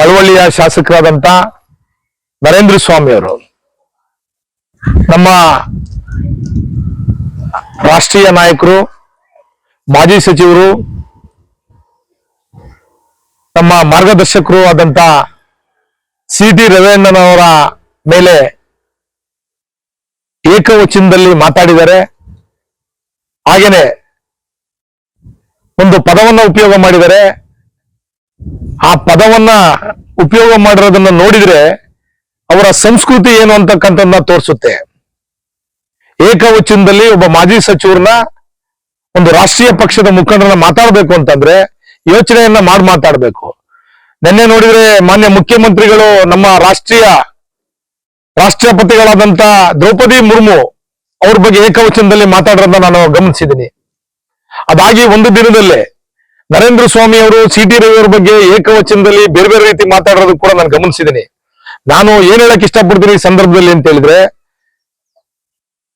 ಮಳವಳ್ಳಿಯ ಶಾಸಕರಾದಂತ ನರೇಂದ್ರ ಸ್ವಾಮಿ ಅವರು ನಮ್ಮ ರಾಷ್ಟ್ರೀಯ ನಾಯಕರು, ಮಾಜಿ ಸಚಿವರು, ನಮ್ಮ ಮಾರ್ಗದರ್ಶಕರು ಆದಂತ ಸಿ ಟಿ ರವೀಂದ್ರನವರ ಮೇಲೆ ಏಕವಚನದಲ್ಲಿ ಮಾತಾಡಿದರೆ ಹಾಗೇನೆ ಒಂದು ಪದವನ್ನ ಉಪಯೋಗ ಮಾಡಿದರೆ ಆ ಪದವನ್ನ ಉಪಯೋಗ ಮಾಡಿರೋದನ್ನ ನೋಡಿದ್ರೆ ಅವರ ಸಂಸ್ಕೃತಿ ಏನು ಅಂತಕ್ಕಂಥದ್ದನ್ನ ತೋರಿಸುತ್ತೆ. ಏಕವಚನದಲ್ಲಿ ಒಬ್ಬ ಮಾಜಿ ಸಚಿವರನ್ನ ಒಂದು ರಾಷ್ಟ್ರೀಯ ಪಕ್ಷದ ಮುಖಂಡರನ್ನ ಮಾತಾಡಬೇಕು ಅಂತಂದ್ರೆ ಯೋಚನೆಯನ್ನ ಮಾಡಿ ಮಾತಾಡಬೇಕು. ನಿನ್ನೆ ನೋಡಿದ್ರೆ ಮಾನ್ಯ ಮುಖ್ಯಮಂತ್ರಿಗಳು ನಮ್ಮ ರಾಷ್ಟ್ರೀಯ ರಾಷ್ಟ್ರಪತಿಗಳಾದಂತ ದ್ರೌಪದಿ ಮುರ್ಮು ಅವ್ರ ಬಗ್ಗೆ ಏಕವಚನದಲ್ಲಿ ಮಾತಾಡೋದನ್ನ ನಾನು ಗಮನಿಸಿದ್ದೀನಿ. ಅದಾಗಿ ಒಂದು ದಿನದಲ್ಲೇ ನರೇಂದ್ರ ಸ್ವಾಮಿ ಅವರು ಸಿ ಟಿ ರವಿ ಅವ್ರ ಬಗ್ಗೆ ಏಕವಚನದಲ್ಲಿ ಬೇರೆ ಬೇರೆ ರೀತಿ ಮಾತಾಡೋದು ಕೂಡ ನಾನು ಗಮನಿಸಿದ್ದೀನಿ. ನಾನು ಏನ್ ಹೇಳಕ್ ಇಷ್ಟಪಡ್ತೀನಿ ಈ ಸಂದರ್ಭದಲ್ಲಿ ಅಂತ ಹೇಳಿದ್ರೆ,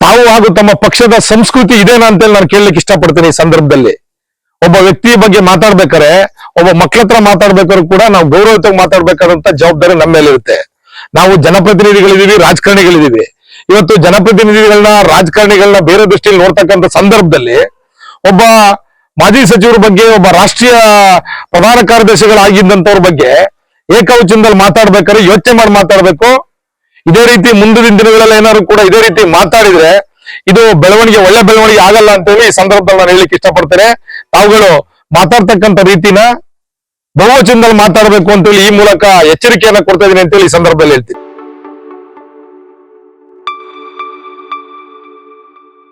ತಾವು ಹಾಗೂ ತಮ್ಮ ಪಕ್ಷದ ಸಂಸ್ಕೃತಿ ಇದೇನಾ ಅಂತೇಳಿ ನಾನು ಕೇಳಲಿಕ್ಕೆ ಇಷ್ಟಪಡ್ತೀನಿ ಈ ಸಂದರ್ಭದಲ್ಲಿ. ಒಬ್ಬ ವ್ಯಕ್ತಿ ಬಗ್ಗೆ ಮಾತಾಡ್ಬೇಕಾರೆ ಒಬ್ಬ ಮಕ್ಕಳ ಹತ್ರ ಮಾತಾಡ್ಬೇಕಾದ್ರೂ ಕೂಡ ನಾವು ಗೌರವಯುತವಾಗಿ ಮಾತಾಡ್ಬೇಕಾದಂತ ಜವಾಬ್ದಾರಿ ನಮ್ಮ ಮೇಲಿರುತ್ತೆ. ನಾವು ಜನಪ್ರತಿನಿಧಿಗಳಿದೀವಿ ರಾಜಕಾರಣಿಗಳಿದೀವಿ ಇವತ್ತು ಜನಪ್ರತಿನಿಧಿಗಳನ್ನ, ರಾಜಕಾರಣಿಗಳನ್ನ ಬೇರೆ ದೃಷ್ಟಿಯಲ್ಲಿ ನೋಡ್ತಕ್ಕಂಥ ಸಂದರ್ಭದಲ್ಲಿ ಒಬ್ಬ ಮಾಜಿ ಸಚಿವರ ಬಗ್ಗೆ ಒಬ್ಬ ರಾಷ್ಟ್ರೀಯ ಪ್ರಧಾನ ಕಾರ್ಯದರ್ಶಿಗಳಾಗಿದ್ದಂತವ್ರ ಬಗ್ಗೆ ಏಕವಚನದಲ್ಲಿ ಮಾತಾಡ್ಬೇಕಾದ್ರೆ ಯೋಚನೆ ಮಾಡಿ ಮಾತಾಡ್ಬೇಕು. ಇದೇ ರೀತಿ ಮುಂದಿನ ದಿನಗಳಲ್ಲಿ ಏನಾದ್ರು ಕೂಡ ಇದೇ ರೀತಿ ಮಾತಾಡಿದ್ರೆ ಇದು ಬೆಳವಣಿಗೆ, ಒಳ್ಳೆ ಬೆಳವಣಿಗೆ ಆಗಲ್ಲ ಅಂತೇಳಿ ಈ ಸಂದರ್ಭದಲ್ಲಿ ನಾನು ಹೇಳಿಕ್ಕೆ ಇಷ್ಟಪಡ್ತೇನೆ. ತಾವುಗಳು ಮಾತಾಡ್ತಕ್ಕಂಥ ರೀತಿನ ಬಹುವಚನದಲ್ಲಿ ಮಾತಾಡಬೇಕು ಅಂತೇಳಿ ಈ ಮೂಲಕ ಎಚ್ಚರಿಕೆಯನ್ನ ಕೊಡ್ತಾ ಇದೀನಿ ಅಂತೇಳಿ ಈ ಸಂದರ್ಭದಲ್ಲಿ ಹೇಳ್ತೀನಿ.